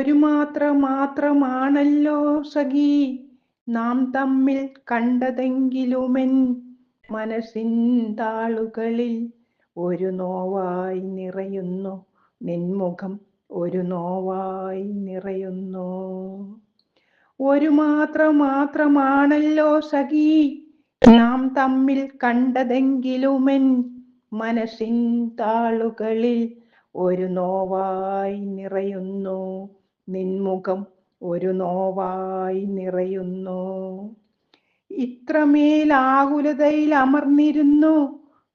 ഒരു മാത്ര മാത്രമാണല്ലോ സഖി. നാം തമ്മിൽ കണ്ടതെങ്കിലുമെൻ മനസ്സിൻ താളുകളിൽ ഒരു നോവായി നിറയുന്നു. നിൻമുഖം ഒരു നോവായി നിറയുന്നു. ഒരു മാത്ര മാത്രമാണല്ലോ സഖി. നാം തമ്മിൽ കണ്ടതെങ്കിലുമെൻ മനസ്സിൻ താളുകളിൽ ഒരു നോവായി നിറയുന്നു. നിൻമുഖം ഒരു നോവായി നിറയുന്നു. ഇത്രമേൽ ആകുലതയിൽ അമർന്നിരുന്നു.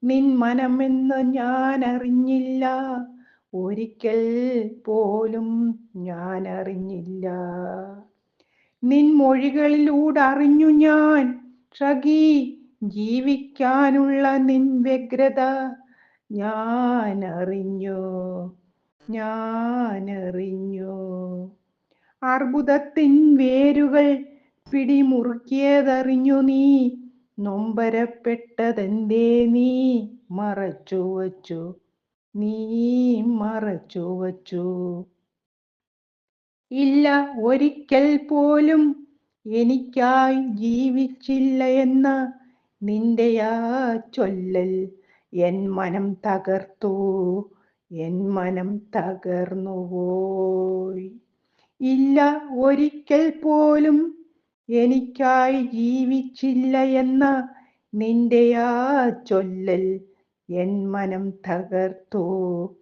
നിൻ മനമെന്ന് ഞാൻ അറിഞ്ഞില്ല ഒരിക്കൽ പോലും ഞാൻ അറിഞ്ഞില്ല നിൻ മൊഴികളിലൂടെ അറിഞ്ഞു ഞാൻ. ഷകി ജീവിക്കാനുള്ള നിൻ വ്യഗ്രത ഞാൻ അറിഞ്ഞു ഞാൻ അറിഞ്ഞു അർബുദത്തിൻ വേരുകൾ പിടിമുറുക്കിയതറിഞ്ഞു നീ. നൊമ്പരപ്പെട്ടതെന്തേ നീ? മറച്ചു വച്ചു. നീ മറച്ചു വച്ചു. ഇല്ല ഒരിക്കൽ പോലും എനിക്കായി ജീവിച്ചില്ല എന്ന നിന്റെ ആ ചൊല്ലൽ എൻ മനം തകർത്തു. എൻ മനം തകർന്നുപോയി. ഇല്ല ഒരിക്കൽ പോലും എനിക്കായി ജീവിച്ചില്ല എന്ന നിന്റെ ആ ചൊല്ലൽ എൻ മനം തകർത്തു.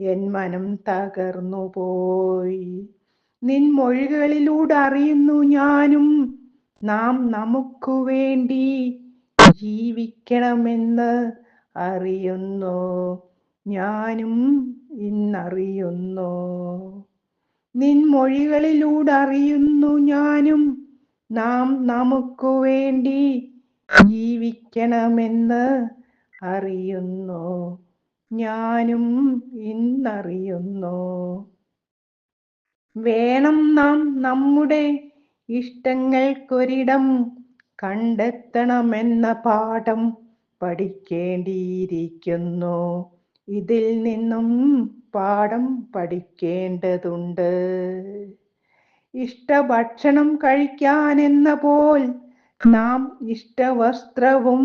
എൻ മനം തകർന്നു പോയി നിൻ മൊഴികളിലൂടെ അറിയുന്നു ഞാനും. നാം നമുക്കു വേണ്ടി ജീവിക്കണമെന്ന് അറിയുന്നു. ഞാനും ഇന്നറിയുന്നു. നിൻ മൊഴികളിലൂടെ അറിയുന്നു ഞാനും. നാം നമുക്കു വേണ്ടി ജീവിക്കണമെന്ന് അറിയുന്നു. ഞാനും ഇന്നറിയുന്നു. വേണം നാം നമ്മുടെ ഇഷ്ടങ്ങൾക്കൊരിടം കണ്ടെത്തണമെന്ന പാഠം പഠിക്കേണ്ടിയിരിക്കുന്നു. ഇതിൽ നിന്നും പാഠം പഠിക്കേണ്ടതുണ്ട്. ഇഷ്ടഭക്ഷണം കഴിക്കാനെന്ന പോൽ നാം ഇഷ്ടവസ്ത്രവും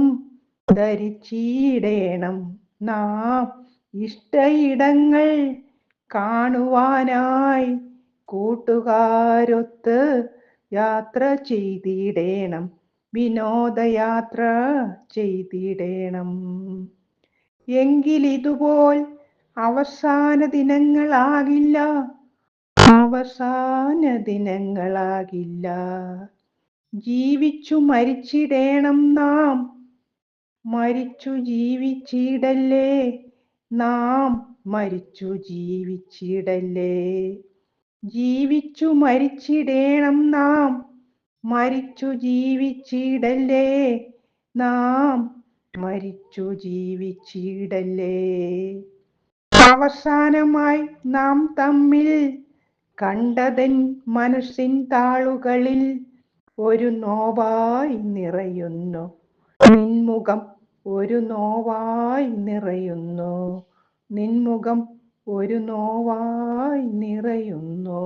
ധരിച്ചിടേണം. നാം ഇഷ്ടയിടങ്ങൾ കാണുവാനായി കൂട്ടുകാരൊത്ത് യാത്ര ചെയ്തിടേണം. വിനോദയാത്ര ചെയ്തിടേണം. എങ്കിലിതുപോൽ അവസാന ദിനങ്ങളാകില്ല. അവസാന ദിനങ്ങളാകില്ല. ജീവിച്ചു മരിച്ചിടേണം നാം. മരിച്ചു ജീവിച്ചിടല്ലേ? നാം മരിച്ചു ജീവിച്ചിടല്ലേ? ജീവിച്ചു മരിച്ചിടേണം നാം. മരിച്ചു ജീവിച്ചിടല്ലേ? നാം മരിച്ചു ജീവിച്ചിടല്ലേ അവസാനമായി നാം തമ്മിൽ കണ്ടതൻ മനസ്സിൻ താളുകളിൽ ഒരു നോവായി നിറയുന്നു. നിൻമുഖം ഒരു നോവായി നിറയുന്നു. നിൻമുഖം ഒരു നോവായി നിറയുന്നു.